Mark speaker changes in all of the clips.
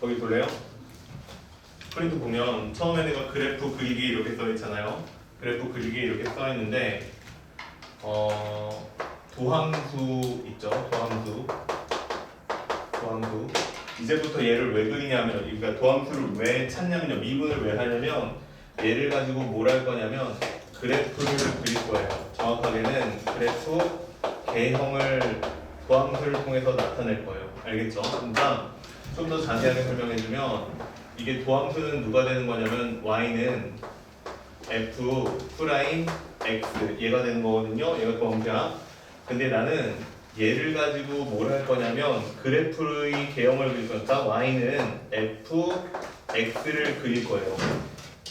Speaker 1: 거기 볼래요? 프린트 보면 처음에는 그래프 그리기 이렇게 써 있잖아요. 그래프 그리기 이렇게 써 있는데 어 도함수 있죠? 도함수 도함수 이제부터 얘를 왜 그리냐면 그러니까 도함수를 왜 찾냐면요 미분을 왜 하냐면 얘를 가지고 뭘 할 거냐면 그래프를 그릴 거예요. 정확하게는 그래프 개형을 도함수를 통해서 나타낼 거예요. 알겠죠? 그러니까 좀 더 자세하게 설명해주면 이게 도함수는 누가 되는 거냐면 y는 f 프라임 x 얘가 되는 거거든요. 얘가 도함수야. 근데 나는 얘를 가지고 뭘 할 거냐면 그래프의 개형을 그릴 거니까 y는 f x를 그릴 거예요.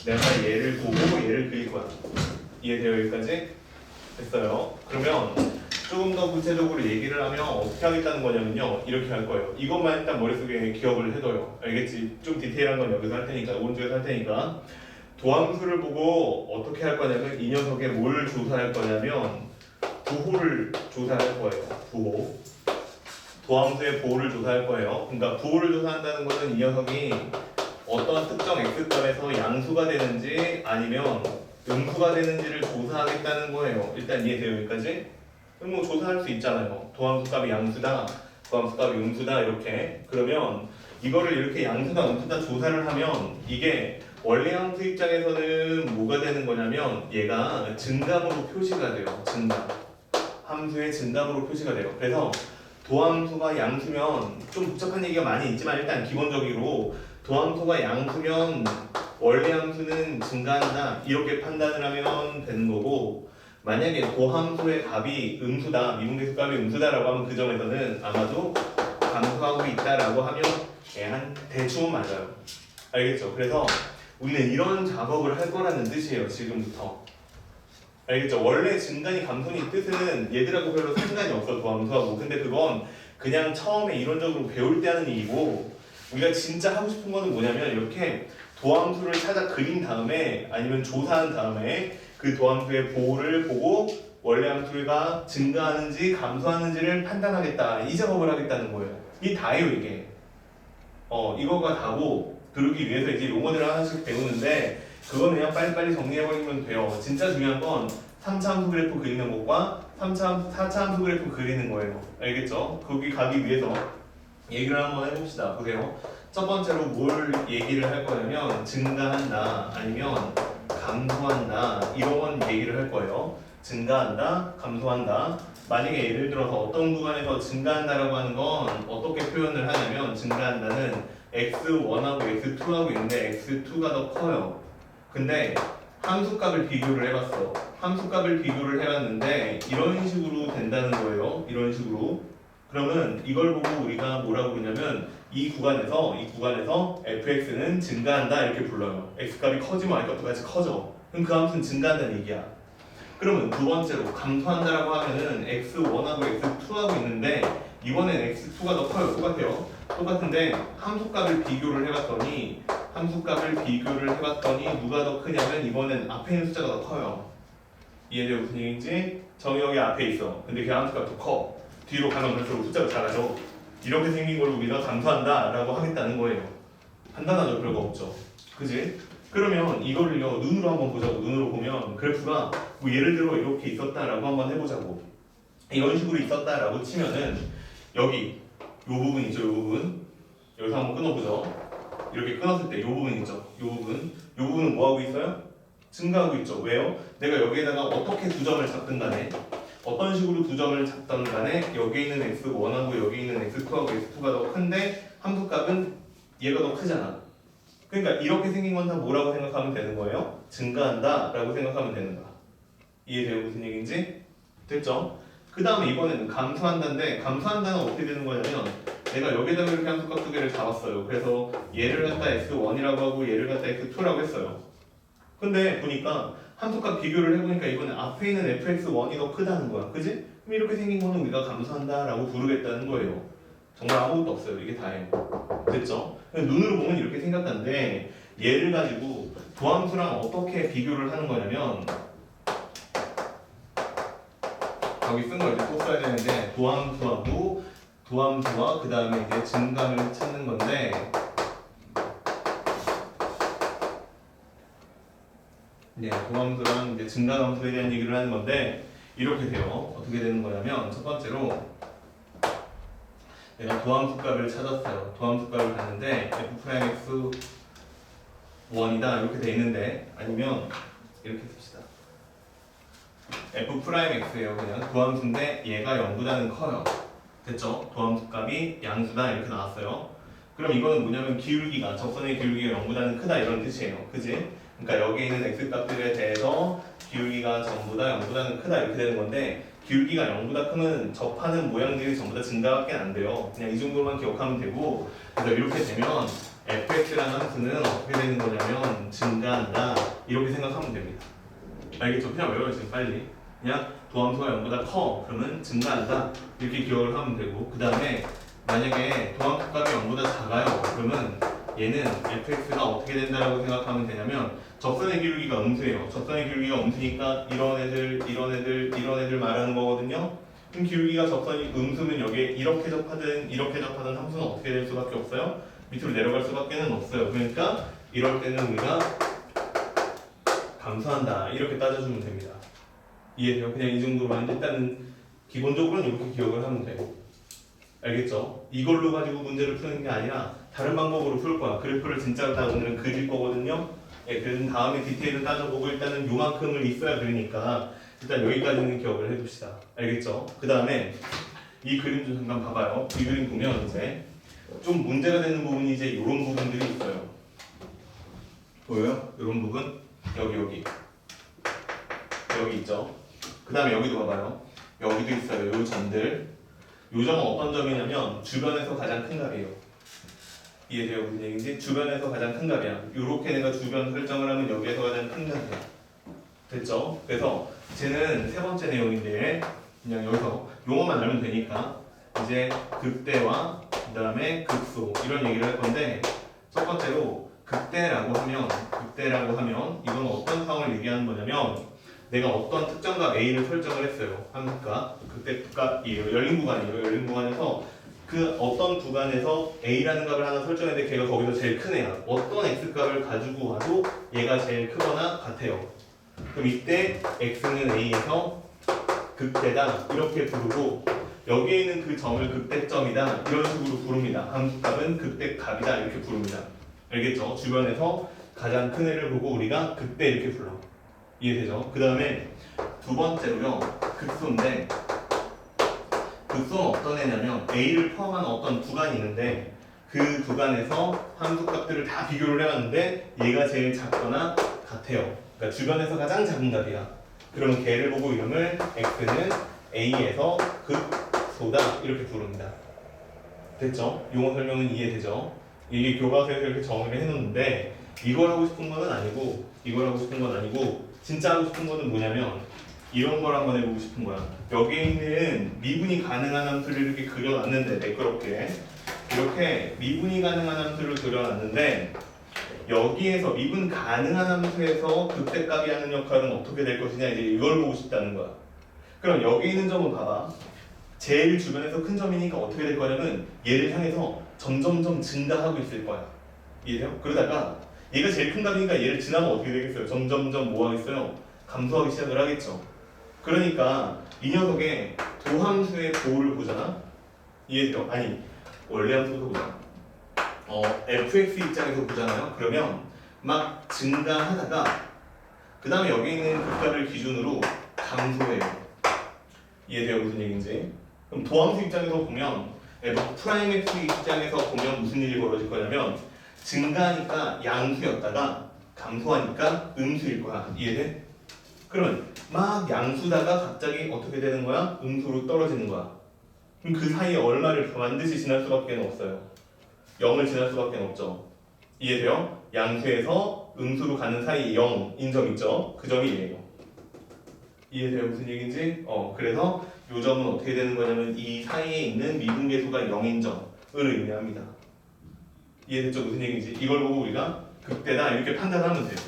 Speaker 1: 내가 얘를 보고 얘를 그릴 거야. 이해돼요 여기까지? 됐어요. 그러면 조금 더 구체적으로 얘기를 하면 어떻게 하겠다는 거냐면요. 이렇게 할 거예요. 이것만 일단 머릿속에 기억을 해둬요. 알겠지? 좀 디테일한 건 여기서 할 테니까, 오른쪽에서 할 테니까. 도함수를 보고 어떻게 할 거냐면 이 녀석에 뭘 조사할 거냐면 부호를 조사할 거예요. 부호. 도함수의 부호를 조사할 거예요. 그러니까 부호를 조사한다는 것은 이 녀석이 어떤 특정 x값에서 양수가 되는지 아니면 음수가 되는지를 조사하겠다는 거예요. 일단 이해돼요 여기까지? 그럼 뭐 조사할 수 있잖아요. 도함수 값이 양수다, 도함수 값이 음수다 이렇게. 그러면 이거를 이렇게 양수다, 음수다 조사를 하면 이게 원래 함수 입장에서는 뭐가 되는 거냐면 얘가 증감으로 표시가 돼요. 증감. 함수의 증감으로 표시가 돼요. 그래서 도함수가 양수면 좀 복잡한 얘기가 많이 있지만 일단 기본적으로 도함수가 양수면 원래 함수는 증가한다 이렇게 판단을 하면 되는 거고 만약에 도함수의 값이 음수다 미분계수 값이 음수다라고 하면 그 점에서는 아마도 감소하고 있다라고 하면 예, 한 대충은 맞아요 알겠죠? 그래서 우리는 이런 작업을 할 거라는 뜻이에요 지금부터 알겠죠? 원래 증간이 감소니 뜻은 얘들하고 별로 상관이 없어 도함수하고 근데 그건 그냥 처음에 이론적으로 배울 때 하는 얘기고 우리가 진짜 하고 싶은 거는 뭐냐면 이렇게 도함수를 찾아 그린 다음에 아니면 조사한 다음에 그 도함수의 보호를 보고 원래 함수가 증가하는지 감소하는지를 판단하겠다 이 작업을 하겠다는 거예요. 이 다예요 이게. 어 이거가 다고 그러기 위해서 이제 용어들을 하나씩 배우는데 그거는 그냥 빨리빨리 정리해버리면 돼요. 진짜 중요한 건 3차 함수 그래프 그리는 것과 3차 함수, 4차 함수 그래프 그리는 거예요. 알겠죠? 거기 가기 위해서 얘기를 한번 해봅시다. 보세요. 첫 번째로 뭘 얘기를 할 거냐면 증가한다 아니면 감소한다 이런 건 얘기를 할 거예요. 증가한다, 감소한다. 만약에 예를 들어서 어떤 구간에서 증가한다라고 하는 건 어떻게 표현을 하냐면 증가한다는 x1하고 x2하고 있는데 x2가 더 커요. 근데 함수값을 비교를 해봤어. 함수값을 비교를 해봤는데 이런 식으로 된다는 거예요. 이런 식으로. 그러면 이걸 보고 우리가 뭐라고 그러냐면 이 구간에서 이 구간에서 fx는 증가한다 이렇게 불러요. x값이 커지면 y값도 같이 커져. 그럼 그 함수는 증가한다는 얘기야. 그러면 두 번째로 감소한다라고 하면은 x1하고 x2하고 있는데 이번엔 x2가 더 커요. 똑같아요. 똑같은데 함수값을 비교를 해봤더니 함수값을 비교를 해봤더니 누가 더 크냐면 이번엔 앞에 있는 숫자가 더 커요. 이해돼요 무슨 얘기인지? 정의역이 앞에 있어. 근데 그 함수값 더 커. 뒤로 가면 갈수록 숫자가 작아져. 이렇게 생긴 걸 우리가 감소한다 라고 하겠다는 거예요. 간단하죠, 별거 없죠. 그지? 그러면 이거를요 눈으로 한번 보자고. 눈으로 보면 그래프가 뭐 예를 들어 이렇게 있었다라고 한번 해보자고. 이런 식으로 있었다라고 치면은 여기 요 부분 있죠, 요 부분. 여기서 한번 끊어보죠. 이렇게 끊었을 때 요 부분 있죠, 요 부분. 요 부분은 뭐 하고 있어요? 증가하고 있죠. 왜요? 내가 여기에다가 어떻게 두 점을 잡든 간에 어떤 식으로 두 점을 잡던 간에 여기 있는 x1하고 여기 있는 x2하고 x2가 더 큰데 함수값은 얘가 더 크잖아. 그러니까 이렇게 생긴 건 다 뭐라고 생각하면 되는 거예요? 증가한다 라고 생각하면 되는 거야. 이해돼요? 무슨 얘기인지? 됐죠? 그 다음에 이번에는 감소한다인데 감소한다는 어떻게 되는 거냐면 내가 여기다가 이렇게 함수값 두 개를 잡았어요. 그래서 얘를 갖다 x1이라고 하고 얘를 갖다 x2라고 했어요. 근데 보니까 함수값 비교를 해보니까 이번에 앞에 있는 fx1이 더 크다는 거야. 그지? 그럼 이렇게 생긴 거는 우리가 감소한다라고 부르겠다는 거예요. 정말 아무것도 없어요. 이게 다예요. 됐죠? 눈으로 보면 이렇게 생각하는데 얘를 가지고 도함수랑 어떻게 비교를 하는 거냐면 여기 쓴거 이제 또 써야 되는데 도함수하고 도함수와 그 다음에 이제 증감을 찾는 건데 이제 도함수랑 이제 증가함수에 대한 얘기를 하는 건데 이렇게 돼요. 어떻게 되는 거냐면 첫 번째로 내가 도함수 값을 찾았어요. 도함수 값을 봤는데 f 프라임 x 1이다 이렇게 돼 있는데 아니면 이렇게 씁시다. f 프라임 x예요. 그냥 도함수인데 얘가 0보다는 커요. 됐죠? 도함수 값이 양수다 이렇게 나왔어요. 그럼 이거는 뭐냐면 기울기가 적선의 기울기가 0보다는 크다 이런 뜻이에요. 그지? 그러니까 여기 있는 x 값들에 대해서 기울기가 전부 다 0보다는 크다 이렇게 되는 건데 기울기가 0보다 크면 접하는 모양들이 전부 다 증가밖에 안 돼요. 그냥 이 정도만 기억하면 되고 그래서 이렇게 되면 fx라는 함수는 어떻게 되는 거냐면 증가한다 이렇게 생각하면 됩니다. 알겠죠? 그냥 외워요 지금 빨리. 그냥 도함수가 0보다 커 그러면 증가한다 이렇게 기억을 하면 되고 그 다음에 만약에 도함수 값이 0보다 작아요 그러면 얘는 fx가 어떻게 된다라고 생각하면 되냐면 적선의 기울기가 음수예요 적선의 기울기가 음수니까 이런 애들 이런 애들 이런 애들 말하는 거거든요 그럼 기울기가 적선이 음수면 여기에 이렇게 접하든 이렇게 접하든 함수는 어떻게 될 수밖에 없어요? 밑으로 내려갈 수밖에 는 없어요 그러니까 이럴 때는 우리가 감소한다 이렇게 따져주면 됩니다 이해돼요? 그냥 이 정도만 일단은 기본적으로는 이렇게 기억을 하면 돼요. 알겠죠? 이걸로 가지고 문제를 푸는 게 아니라 다른 방법으로 풀 거야. 그래프를 진짜로 다 오늘은 그릴 거거든요. 예, 그래서 다음에 디테일을 따져보고 일단은 요만큼을 있어야 되니까 일단 여기까지는 기억을 해둡시다. 알겠죠? 그 다음에 이 그림 좀 잠깐 봐봐요. 이 그림 보면 이제 좀 문제가 되는 부분이 이제 이런 부분들이 있어요. 보여요? 이런 부분 여기 여기 여기 있죠. 그 다음에 여기도 봐봐요. 여기도 있어요. 요 점들. 요 점은 어떤 점이냐면 주변에서 가장 큰 값이에요. 이해돼요? 무슨 얘기인지? 주변에서 가장 큰 값이야. 요렇게 내가 주변 설정을 하면 여기에서 가장 큰 값이야. 됐죠? 그래서 쟤는 세 번째 내용인데 그냥 여기서 용어만 알면 되니까 이제 극대와 그 다음에 극소 이런 얘기를 할 건데 첫 번째로 극대라고 하면 극대라고 하면 이건 어떤 상황을 얘기하는 거냐면 내가 어떤 특정 값 A를 설정을 했어요. 함수값. 그때 값이에요. 열린 구간이에요. 열린 구간에서 그 어떤 구간에서 A라는 값을 하나 설정했는데 걔가 거기서 제일 큰 애야. 어떤 X값을 가지고 와도 얘가 제일 크거나 같아요. 그럼 이때 X는 A에서 극대다 이렇게 부르고 여기에 있는 그 점을 극대점이다 이런 식으로 부릅니다. 함수값은 극대값이다 이렇게 부릅니다. 알겠죠? 주변에서 가장 큰 애를 보고 우리가 극대 이렇게 불러. 이해되죠? 그 다음에 두 번째로요 극소인데 극소는 어떤 애냐면 A를 포함한 어떤 구간이 있는데 그 구간에서 함수값들을 다 비교를 해봤는데 얘가 제일 작거나 같아요 그러니까 주변에서 가장 작은 값이야 그러면 걔를 보고 이름을 X는 A에서 극소다 이렇게 부릅니다 됐죠? 용어 설명은 이해되죠? 이게 교과서에서 이렇게 정의를 해놓는데 이걸 하고 싶은 건 아니고 이걸 하고 싶은 건 아니고 진짜 하고 싶은 거는 뭐냐면 이런 걸 한번 해보고 싶은 거야. 여기에 있는 미분이 가능한 함수를 이렇게 그려놨는데 매끄럽게 이렇게 미분이 가능한 함수를 그려놨는데 여기에서 미분 가능한 함수에서 극대값이 하는 역할은 어떻게 될 것이냐 이제 이걸 보고 싶다는 거야. 그럼 여기 있는 점은 봐봐. 제일 주변에서 큰 점이니까 어떻게 될 거냐면 얘를 향해서 점점점 증가하고 있을 거야. 이해돼요? 그러다가 얘가 제일 큰 값이니까 얘를 지나면 어떻게 되겠어요? 점점점 뭐 하겠어요? 감소하기 시작을 하겠죠. 그러니까 이 녀석의 도함수의 도를 보잖아. 이해돼요? 아니 원래 함수도 보잖아. 어 fx 입장에서 보잖아요. 그러면 막 증가하다가 그 다음에 여기 있는 극값을 기준으로 감소해요. 이해돼요? 무슨 얘기인지? 그럼 도함수 입장에서 보면 f 프라임 x 입장에서 보면 무슨 일이 벌어질 거냐면 증가하니까 양수였다가 감소하니까 음수일 거야. 이해돼? 그러면 막 양수다가 갑자기 어떻게 되는 거야? 음수로 떨어지는 거야. 그럼 그 사이에 얼마를 반드시 지날 수밖에 없어요. 0을 지날 수밖에 없죠. 이해돼요? 양수에서 음수로 가는 사이 0인 점 있죠? 그 점이 얘예요. 이해돼요? 무슨 얘기인지? 어, 그래서 요 점은 어떻게 되는 거냐면 이 사이에 있는 미분계수가 0인 점을 의미합니다. 이해됐죠? 무슨 얘기인지? 이걸 보고 우리가 극대다 이렇게 판단하면 돼요.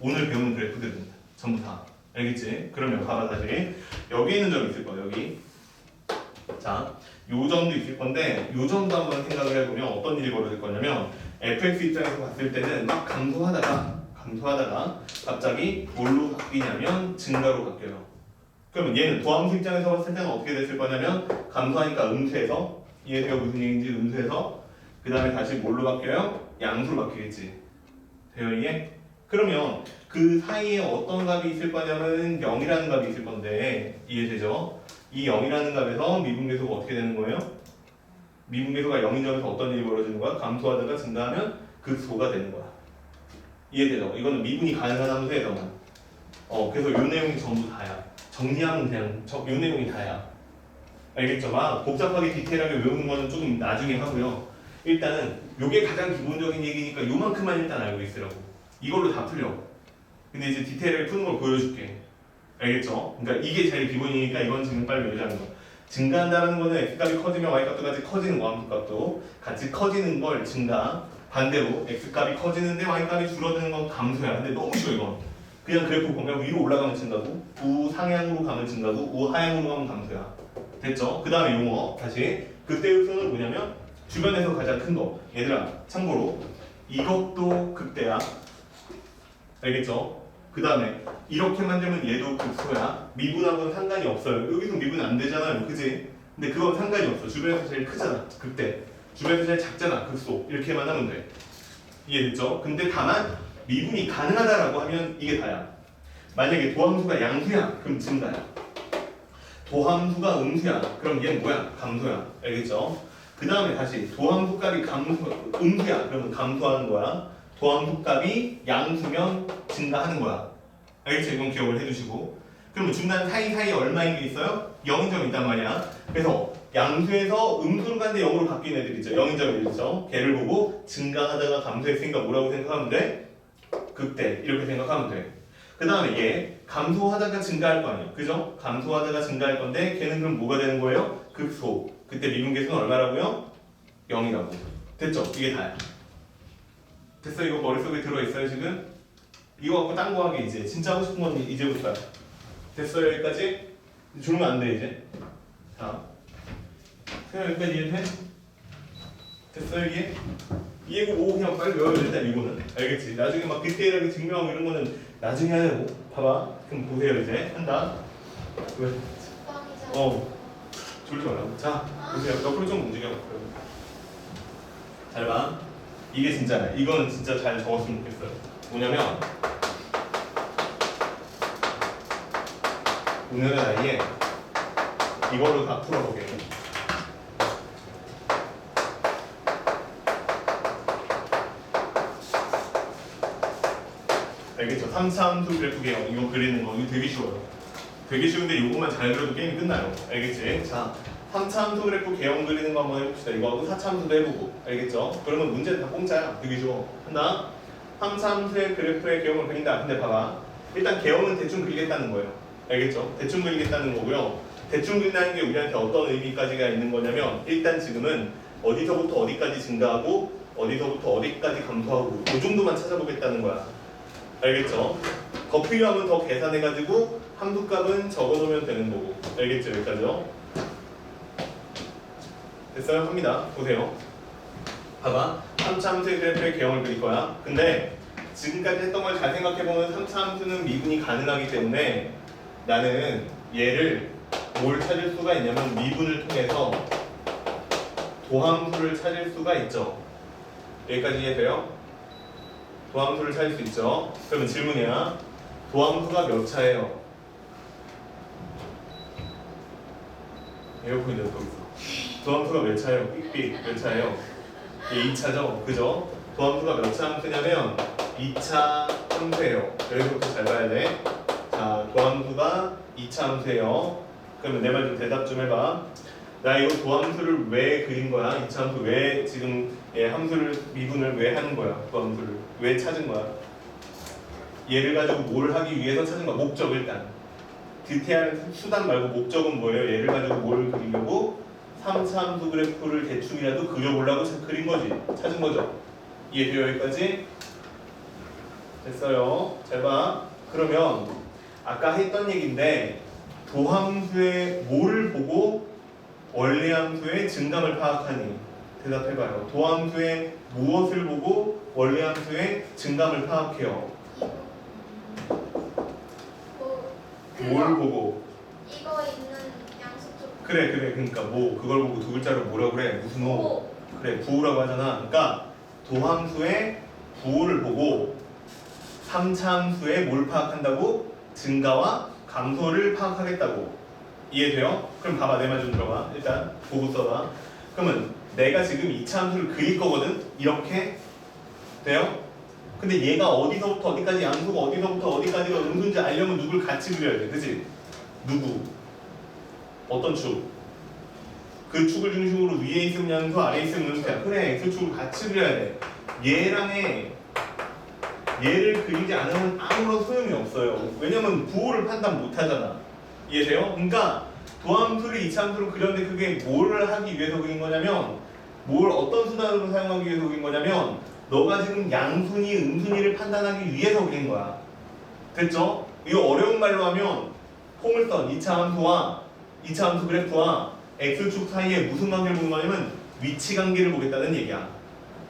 Speaker 1: 오늘 배우는 그래프들은 전부 다. 알겠지? 그러면 봐봐 다시. 여기 있는 점 있을 거야, 여기. 자, 요 점도 있을 건데, 요 점도 한번 생각을 해보면 어떤 일이 벌어질 거냐면, fx 입장에서 봤을 때는 막 감소하다가, 감소하다가 갑자기 뭘로 바뀌냐면 증가로 바뀌어요. 그러면 얘는 도함수 입장에서 봤을 때는 어떻게 됐을 거냐면 감소하니까 음수에서 이해돼요 무슨 얘기인지 음수에서 그 다음에 다시 뭘로 바뀌어요? 양수로 바뀌겠지. 돼요 이게? 그러면 그 사이에 어떤 값이 있을 거냐면 0이라는 값이 있을 건데 이해되죠? 이 0이라는 값에서 미분계수가 어떻게 되는 거예요? 미분계수가 0인 점에서 어떤 일이 벌어지는 거야? 감소하다가 증가하면 극소가 되는 거야. 이해되죠? 이거는 미분이 가능한 함수에서만. 어, 그래서 이 내용이 전부 다야. 정리하면 그냥 저, 이 내용이 다야. 알겠죠? 막 복잡하게 디테일하게 외우는 거는 조금 나중에 하고요. 일단은 요게 가장 기본적인 얘기니까 요만큼만 일단 알고 있으라고. 이걸로 다 풀려. 근데 이제 디테일하게 푸는 걸 보여줄게. 알겠죠? 그러니까 이게 제일 기본이니까 이건 지금 빨리 외우자는 거. 증가한다는 거는 x값이 커지면 y값도 같이 커지는 거 함수값도 같이 커지는 걸 증가. 반대로 x값이 커지는데 y값이 줄어드는 건 감소야. 근데 너무 쉬워 이건. 그냥 그래프 보면 위로 올라가면 증가고 우상향으로 가면 증가고 우하향으로 가면 감소야. 됐죠? 그 다음에 용어 다시 극대의 수는 뭐냐면 주변에서 가장 큰 거. 얘들아 참고로 이것도 극대야. 알겠죠? 그 다음에 이렇게 만들면 얘도 극소야. 미분하고는 상관이 없어요. 여기서 미분 안 되잖아요. 그지? 근데 그건 상관이 없어. 주변에서 제일 크잖아. 극대. 주변에서 제일 작잖아. 극소. 이렇게만 하면 돼. 이해됐죠? 근데 다만 미분이 가능하다라고 하면 이게 다야. 만약에 도함수가 양수야. 그럼 증가야. 도함수가 음수야. 그럼 얘는 뭐야? 감소야. 알겠죠? 그 다음에 다시 도함수 값이 감소, 음수야. 그러면 감소하는 거야. 도함수 값이 양수면 증가하는 거야. 알겠죠? 이건 기억을 해주시고. 그러면 중간 사이사이에 얼마인 게 있어요? 0점 있단 말이야. 그래서 양수에서 음수로 갔는데 0으로 바뀐 애들 있죠. 0인점이 있죠. 걔를 보고 증가하다가 감소했으니까 뭐라고 생각하면 돼? 극대. 이렇게 생각하면 돼. 그 다음에 얘 감소하다가 증가할 거 아니야. 그죠? 감소하다가 증가할 건데 걔는 그럼 뭐가 되는 거예요? 극소. 그때 미분계수는 얼마라고요? 0이라고. 됐죠? 이게 다야. 됐어? 이거 머릿속에 들어있어요 지금? 이거 갖고 딴 거 하게 이제 진짜 하고 싶은 건 이제부터야. 됐어요 여기까지? 줄면 안 돼 이제. 자. 그냥 여기까지 이해돼? 됐어요 이게? 이해고 뭐 그냥 빨리 외워야 된다 이거는 알겠지? 나중에 막 디테일하게 증명하고 이런 거는 나중에 하려고 봐봐 그럼 보세요 이제 한다 왜? 어 졸지 말라고 자 보세요. 옆으로 좀 움직여 잘 봐. 이게 진짜네. 이거는 진짜 잘 적었으면 좋겠어요. 뭐냐면 오늘은 아예 이걸로 다 풀어보게. 알겠죠? 3차 함수 그래프 개형. 이거 그리는 거. 이거 되게 쉬워요 되게 쉬운데 이것만 잘 그려도 게임이 끝나요. 알겠지? 자, 3차 함수 그래프 개형 그리는 거 한번 해봅시다. 이거 하고 4차 함수도 해보고. 알겠죠? 그러면 문제는 다 공짜야. 되게 쉬워. 한다. 3차 함수의 그래프의 개형을 그린다. 근데 봐봐. 일단 개형은 대충 그리겠다는 거예요. 알겠죠? 대충 그리겠다는 거고요. 대충 그린다는 게 우리한테 어떤 의미까지가 있는 거냐면 일단 지금은 어디서부터 어디까지 증가하고 어디서부터 어디까지 감소하고 그 정도만 찾아보겠다는 거야. 알겠죠? 더 필요하면 더 계산해가지고 함수 값은 적어놓으면 되는 거고. 알겠죠? 여기까지요? 됐어요? 합니다. 보세요. 봐봐. 3차 함수의 그래프의 개형을 그릴 거야. 근데 지금까지 했던 걸 잘 생각해보면 3차 함수는 미분이 가능하기 때문에 나는 얘를 뭘 찾을 수가 있냐면 미분을 통해서 도함수를 찾을 수가 있죠. 여기까지 이해돼요? 도함수를 찾을 수 있죠? 그러면 질문이야. 도함수가 몇 차예요? 에어컨이 몇거 있어? 도함수가 몇 차예요? 삑삑 몇 차예요? 이게 2차죠? 그죠? 도함수가 몇 차 함수냐면 2차 함수예요 여기서부터 잘 봐야 돼 자, 도함수가 2차 함수예요 그러면 내 말 좀 대답 좀 해봐 나 이거 도함수를 왜 그린 거야? 2차 함수 왜 지금 얘 함수를 미분을 왜 하는 거야? 도함수를 왜 찾은 거야? 얘를 가지고 뭘 하기 위해서 찾은 거야? 목적 일단 디테일한 수단 말고 목적은 뭐예요? 얘를 가지고 뭘 그리려고? 3차 함수 그래프를 대충이라도 그려보려고 자- 그린 거지. 찾은 거죠. 이해돼요 여기까지? 됐어요. 잘 봐. 그러면 아까 했던 얘기인데 도함수의 뭐를 보고 원리함수의 증감을 파악하니? 대답해봐요. 도함수의 무엇을 보고 원리함수의 증감을 파악해요 뭘 보고?
Speaker 2: 이거 있는 양수축
Speaker 1: 그래 그래. 그러니까 뭐 그걸 보고 두 글자로 뭐라고 그래? 무슨 호?
Speaker 2: 오
Speaker 1: 그래 부호라고 하잖아. 그러니까 도함수의 부호를 보고 3차 함수의 뭘 파악한다고? 증가와 감소를 파악하겠다고. 이해돼요? 그럼 봐봐 내 말 좀 들어봐. 일단 보고 써봐. 그러면 내가 지금 2차 함수를 그릴 거거든? 이렇게? 돼요? 근데 얘가 어디서부터 어디까지 양수가 어디서부터 어디까지가 음수인지 알려면 누굴 같이 그려야 돼 그지? 누구? 어떤 축? 그 축을 중심으로 위에 있으면 양수 아래에 있으면 음수야 그래 그 축을 같이 그려야 돼 얘랑의 얘를 그리지 않으면 아무런 소용이 없어요 왜냐면 부호를 판단 못 하잖아 이해돼요? 그러니까 도함수를 이차함수로 그렸는데 그게 뭘 하기 위해서 그린 거냐면 뭘 어떤 수단으로 사용하기 위해서 그린 거냐면 너가 지금 양순위, 음순위를 판단하기 위해서 그린 거야. 됐죠? 이거 어려운 말로 하면 포물선 2차 함수와 2차 함수 그래프와 x축 사이에 무슨 관계를 보는 거냐면 위치 관계를 보겠다는 얘기야.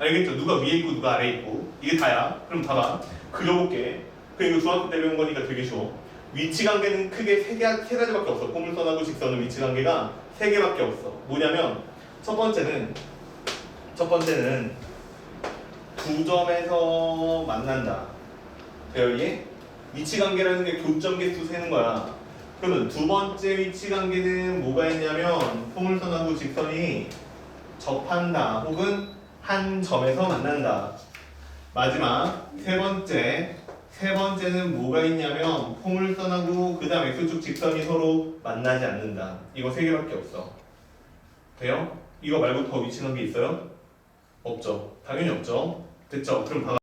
Speaker 1: 알겠죠? 누가 위에 있고 누가 아래에 있고. 이게 다야. 그럼 봐봐. 그려볼게. 그 이거 중학교 때 배운 거니까 되게 쉬워. 위치 관계는 크게 세, 개, 세 가지밖에 없어. 포물선하고 직선은 위치 관계가 세 개밖에 없어. 뭐냐면 첫 번째는 첫 번째는 두 점에서 만난다. 이해? 위치 관계라는 게 교점 개수 세는 거야. 그러면 두 번째 위치 관계는 뭐가 있냐면 포물선하고 직선이 접한다 혹은 한 점에서 만난다. 마지막 세 번째. 세 번째는 뭐가 있냐면 포물선하고 그 다음 x축 직선이 서로 만나지 않는다. 이거 세 개밖에 없어. 돼요? 이거 말고 더 위치 관계 있어요? 없죠. 당연히 없죠 됐죠? 그럼 봐봐